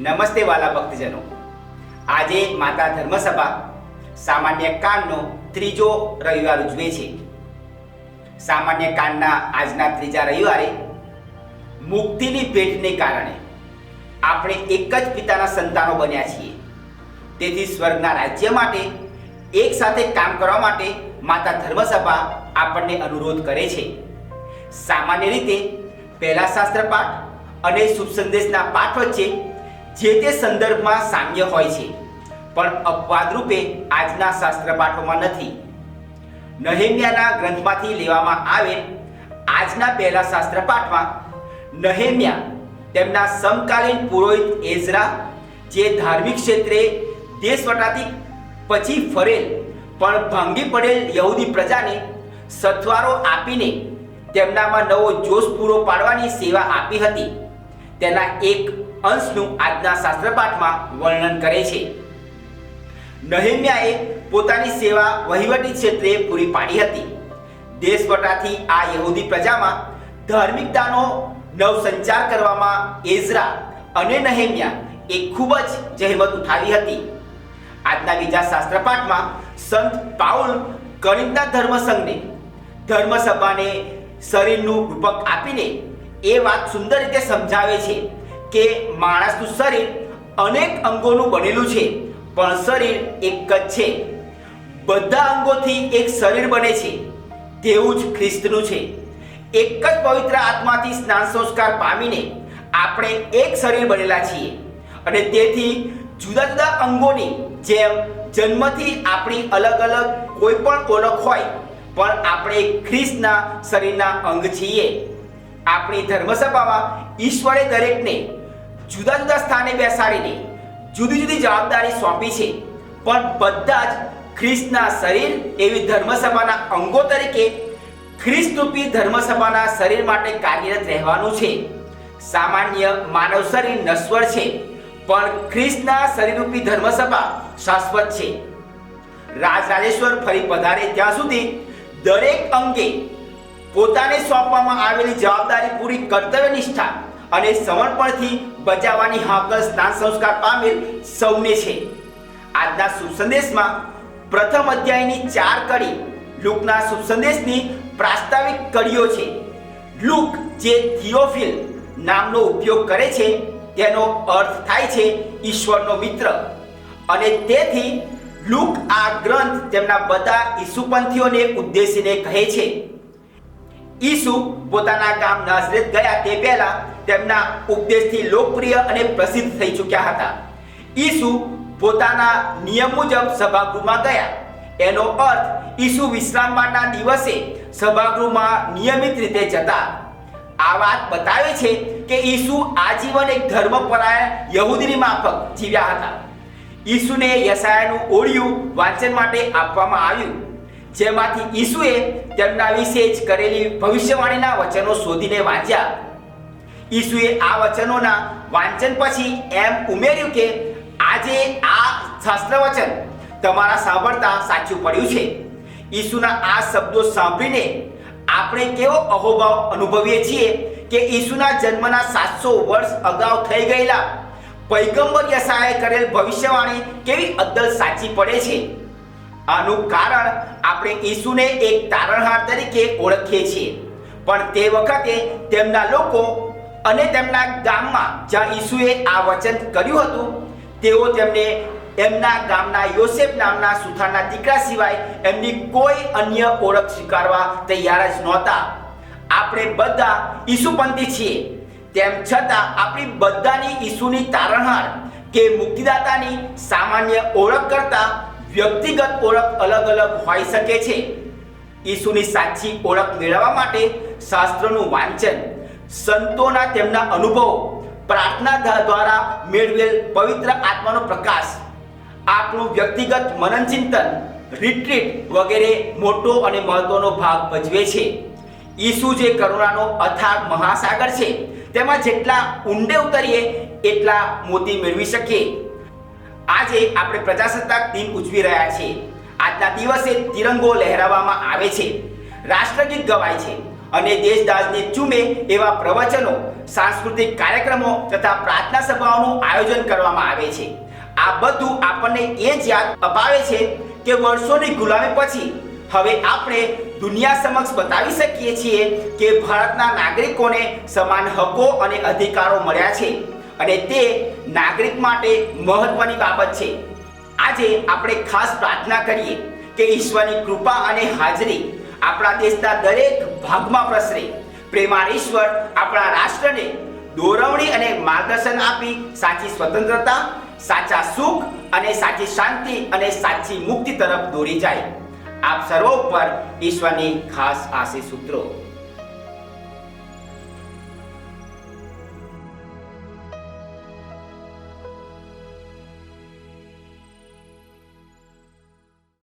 નમસ્તે વાલા ભક્તજનો. આજે માતા ધર્મસભા સામાન્ય કાનનો ત્રીજો રવિવાર ઉજવે છે. સામાન્ય કાનના આજના ત્રીજા રવિવારે મુક્તિની ભેટને કારણે આપણે એક જ પિતાના સંતાનો બન્યા છીએ. તેથી સ્વર્ગના રાજ્ય માટે, એક સાથે કામ કરવા માટે માતા ધર્મસભા આપણને અનુરોધ કરે છે. સામાન્ય રીતે પહેલા શાસ્ત્ર પાઠ અને શુભ સંદેશના પાઠ વચ્ચે જે તે સંદર્ભમાં સામ્ય હોય છે. પણ અપવાદ રૂપે આજના શાસ્ત્ર પાઠોમાં નથી. નહેમ્યાના ગ્રંથમાંથી લેવામાં આવેલ આજના પહેલા શાસ્ત્ર પાઠમાં નહેમ્યા તેમના સમકાલીન પુરોહિત એઝરા જે ધાર્મિક ક્ષેત્રે દેશવટાથી પછી ફરેલ પણ ભાંગી પડેલ યહૂદી પ્રજાને સથવારો આપીને તેમનામાં નવો જોશ પૂરો પાડવાની સેવા આપી હતી. તેના એક અંશનું આજના શાસ્ત્રપાઠમાં વર્ણન કરે છે. નહેમ્યાએ પોતાની સેવા વહીવટી ક્ષેત્રે પૂરી પાડી હતી. દેશવટાથી આ યહૂદી પ્રજામાં ધાર્મિકતાનો નવસંચાર કરવામાં એઝરા અને નહેમ્યા એ ખૂબ જ જહેમત ઉઠાવી હતી. આજના બીજા શાસ્ત્રપાઠમાં સંત પાઉલ ગણિતના ધર્મસંઘને, ધર્મસભાને શરીરનું રૂપક આપીને એ વાત સુંદર રીતે સમજાવે છે. કે માણસનું શરીર અનેક અંગોનું બનેલું છે, પણ શરીર એક જ છે. બધા અંગોથી એક શરીર બને છે, તેવું જ ખ્રિસ્તનું છે. એક જ પવિત્ર આત્માથી સ્નાન સંસ્કાર પામીને આપણે એક શરીર બનેલા છીએ. અને તેથી જુદા જુદા અંગોની જેમ જન્મથી આપણી અલગ અલગ કોઈ પણ ઓળખ હોય, પણ આપણે ખ્રિસ્તના શરીરના અંગ છીએ. આપણી ધર્મસભામાં ઈશ્વરે દરેકને જુદા જુદા સ્થાને બેસાડીને જુદી જુદી જવાબદારી સોંપી છે. પણ બધા જ ખ્રિસ્તના શરીર એવી ધર્મસભાના અંગો તરીકે ખ્રિસ્તરૂપી ધર્મસભાના શરીર માટે કાર્યરત રહેવાનું છે. સામાન્ય માનવ શરીર નશ્વર છે, પણ ખ્રિસ્તના શરીરરૂપી ધર્મસભા શાશ્વત છે. રાજરાજેશ્વર ફરી પધારે ત્યાં સુધી દરેક અંગે પોતાને સોંપવામાં આવેલી જવાબદારી પૂરી કર્તવ્ય નિષ્ઠા અને સમર્પણથી બચાવવાની હાકલ સ્નાન સંસ્કાર પામેલ સૌને છે. આજના સુસંદેશમાં પ્રથમ અધ્યાયની ચાર કડી લુકના સુસંદેશની પ્રાસ્તાવિક કડીઓ છે. લુક જે થિયોફિલ નામનો ઉપયોગ કરે છે, તેનો અર્થ થાય છે ઈશ્વરનો મિત્ર. અને તેથી લુક આ ગ્રંથ તેમના બધા ઈસુપંથીઓને ઉદ્દેશીને કહે છે. ઈસુ પોતાના ગામ નાઝરેત ગયા તે પહેલા તેમના ઉપદેશથી લોકપ્રિય અને પ્રસિદ્ધ થઈ ચૂક્યા હતા. ઈસુ પોતાના નિયમ મુજબ સભાગૃહમાં ગયા. એનો અર્થ, ઈસુ વિશ્રામવારના દિવસે સભાગૃહમાં નિયમિત રીતે જતા. આ વાત બતાવે છે કે ઈસુ આજીવન એક ધર્મપરાયણ યહૂદીની માફક જીવ્યા હતા. ઈસુને યસાયાનું ઓળિયું વાંચન માટે આપવામાં આવ્યું. જેમાંથી ઈસુએ તેમના વિશે જ કરેલી ભવિષ્યવાણીના વચનો શોધીને વાંચ્યા. ઈસુએ આ વચનોના વાંચન પછી એમ ઉમેર્યું કે, આજે આ શાસ્ત્ર વચન તમારા સાંભળતા સાચું પડ્યું છે. ઈસુના આ શબ્દો સાંભળીને આપણે કેવો અહોભાવ અનુભવીએ છીએ કે ઈસુના જન્મના સાતસો વર્ષ અગાઉ થઈ ગયેલા પૈગંબર યશાએ કરેલ ભવિષ્યવાણી કેવી અદ્દલ સાચી પડે છે? આનું કારણ આપણે ઈસુને એક તારણહાર તરીકે ઓળખીએ છીએ. પણ તે વખતે તેમના લોકો અને તેમના ગામમાં જ્યાં ઈસુએ આ વચન કર્યું હતું, તેઓ તેમને એમના ગામના યોસેફ નામના સુથારના દીકરા સિવાય એમની કોઈ અન્ય ઓળખ સ્વીકારવા તૈયાર જ નહોતા. આપણે બધા ઈસુપંથી છીએ. તેમ છતાં આપણી બધાની ઈસુની તારણહાર કે મુક્તિદાતાની સામાન્ય ઓળખ કરતા વ્યક્તિગત ઓળખ અલગ અલગ હોઈ શકે છે. ઈસુની સાચી ઓળખ મેળવવા માટે શાસ્ત્રનું વાંચન, સંતોના તેમના અનુભવો પ્રાર્થના દ્વારા મેળવેલ પવિત્ર આત્માનો પ્રકાશ આપણું વ્યક્તિગત મનન ચિંતન રિટ્રીટ વગેરે મોટો અને મહત્વનો ભાગ ભજવે છે. ઈસુ જે કરુણાનો અથાગ મહાસાગર છે, તેમાં જેટલા ઊંડે ઉતરીએ, એટલા મોતી મેળવી શકીએ. આજે આપણે પ્રજાસત્તાક દિન ઉજવી રહ્યા છીએ. આજના દિવસે તિરંગો લહેરાવવામાં આવે છે. રાષ્ટ્રગીત ગવાય છે અને દેશદાસને ચૂમે એવા પ્રવચનો, સાંસ્કૃતિક કાર્યક્રમો તથા પ્રાર્થના સભાઓનું આયોજન કરવામાં આવે છે. આ બધું આપણને એ જ યાદ અપાવે છે કે વર્ષોની ગુલામી પછી હવે આપણે દુનિયા સમક્ષ બતાવી શકીએ છીએ કે ભારતના નાગરિકોને સમાન હકો અને અધિકારો મળ્યા છે. અને તે નાગરિક માટે મહત્વની બાબત છે. આજે આપણે ખાસ પ્રાર્થના કરીએ કે ઈશ્વરની કૃપા અને હાજરી આપણા દેશના દરેક ભાગમાં પ્રસરે. પ્રેમાળ ઈશ્વર આપણા રાષ્ટ્રને દોરવણી અને માર્ગદર્શન આપી સાચી સ્વતંત્રતા, સાચા સુખ અને સાચી શાંતિ અને સાચી મુક્તિ તરફ દોરી જાય. આપ સર્વ ઉપર ઈશ્વરની ખાસ આશીષ સૂત્રો